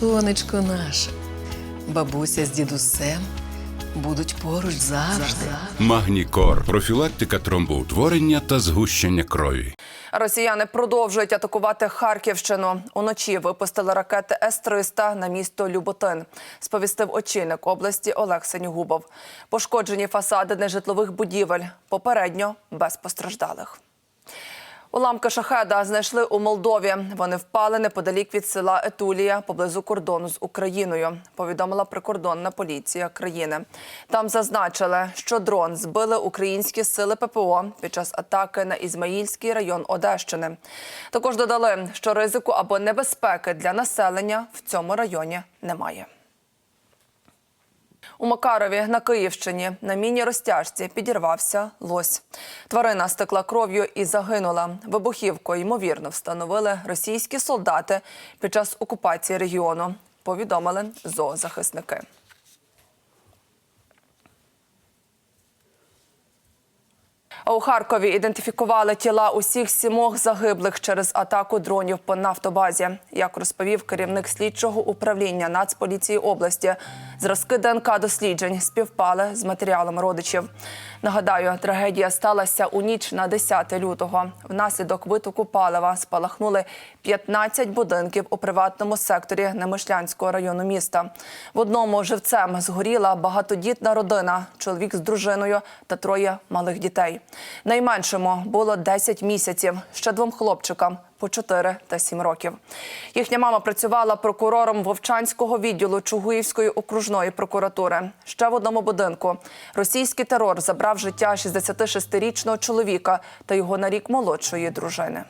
Сонечко наше, бабуся з дідусем будуть поруч завжди. Магнікор профілактика тромбоутворення та згущення крові. Росіяни продовжують атакувати Харківщину. Уночі випустили ракети С-300 на місто Люботин. Сповістив очільник області Олег Сенігубов. Пошкоджені фасади нежитлових будівель. Попередньо без постраждалих. Уламки шахеда знайшли у Молдові. Вони впали неподалік від села Етулія поблизу кордону з Україною. Повідомила прикордонна поліція країни. Там зазначили, що дрон збили українські сили ППО під час атаки на Ізмаїльський район Одещини. Також додали, що ризику або небезпеки для населення в цьому районі немає. У Макарові на Київщині на міні-розтяжці підірвався лось. Тварина стекла кров'ю і загинула. Вибухівку, ймовірно, встановили російські солдати під час окупації регіону. Повідомили зоозахисники. У Харкові ідентифікували тіла усіх сімох загиблих через атаку дронів по нафтобазі. Як розповів керівник слідчого управління Нацполіції області, зразки ДНК досліджень співпали з матеріалом родичів. Нагадаю, трагедія сталася у ніч на 10 лютого. Внаслідок витоку палива спалахнули 15 будинків у приватному секторі Немишлянського району міста. В одному живцем згоріла багатодітна родина, чоловік з дружиною та троє малих дітей. Найменшому було 10 місяців, ще двом хлопчикам по 4 та 7 років. Їхня мама працювала прокурором Вовчанського відділу Чугуївської окружної прокуратури. Ще в одному будинку російський терор забрав життя 66-річного чоловіка та його на рік молодшої дружини.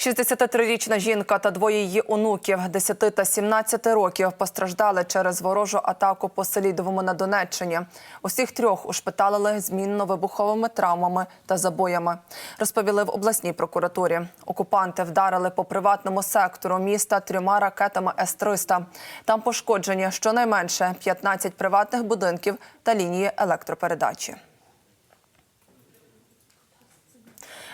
63-річна жінка та двоє її онуків 10 та 17 років постраждали через ворожу атаку по Селідовому на Донеччині. Усіх трьох ушпиталили змінно-вибуховими травмами та забоями. Розповіли в обласній прокуратурі. Окупанти вдарили по приватному сектору міста трьома ракетами С-300. Там пошкоджені щонайменше 15 приватних будинків та лінії електропередачі.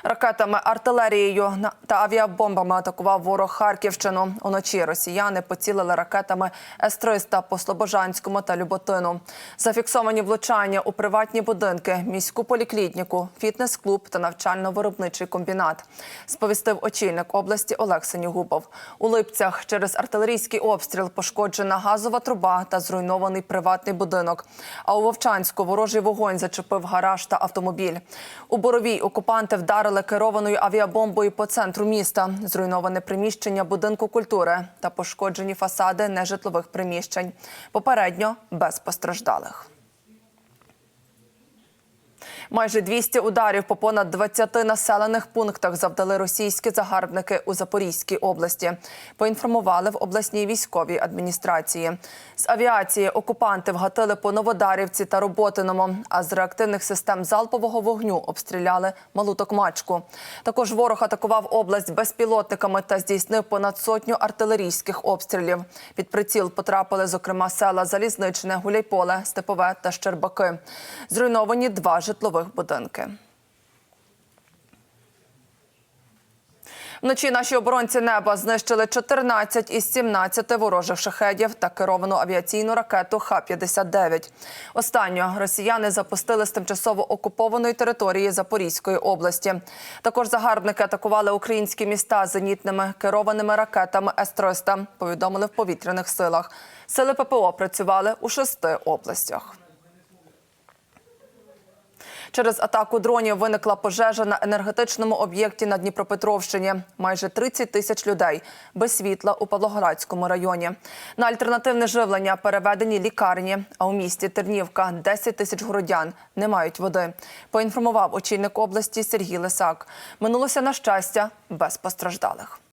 Ракетами, артилерією та авіабомбами атакував ворог Харківщину. Уночі росіяни поцілили ракетами С-300 по Слобожанському та Люботину. Зафіксовані влучання у приватні будинки, міську поліклініку, фітнес-клуб та навчально-виробничий комбінат. Сповістив очільник області Олег Сенігубов. У Липцях через артилерійський обстріл пошкоджена газова труба та зруйнований приватний будинок. А у Вовчанську ворожий вогонь зачепив гараж та автомобіль. У Боровій окупанти вдарили керованою авіабомбою по центру міста. Зруйноване приміщення будинку культури та пошкоджені фасади нежитлових приміщень. Попередньо без постраждалих. Майже 200 ударів по понад 20 населених пунктах завдали російські загарбники у Запорізькій області. Поінформували в обласній військовій адміністрації. З авіації окупанти вгатили по Новодарівці та Роботиному, а з реактивних систем залпового вогню обстріляли Малу Токмачку. Також ворог атакував область безпілотниками та здійснив понад сотню артилерійських обстрілів. Під приціл потрапили, зокрема, села Залізничне, Гуляйполе, Степове та Щербаки. Зруйновані два житлових будинки. Вночі наші оборонці неба знищили 14 із 17 ворожих шахедів та керовану авіаційну ракету Х-59. Останню росіяни запустили з тимчасово окупованої території Запорізької області. Також загарбники атакували українські міста зенітними керованими ракетами С-300, повідомили в повітряних силах. Сили ППО працювали у шести областях. Через атаку дронів виникла пожежа на енергетичному об'єкті на Дніпропетровщині. Майже 30 тисяч людей без світла у Павлоградському районі. На альтернативне живлення переведені лікарні. А у місті Тернівка 10 тисяч городян не мають води. Поінформував очільник області Сергій Лисак. Минулося на щастя без постраждалих.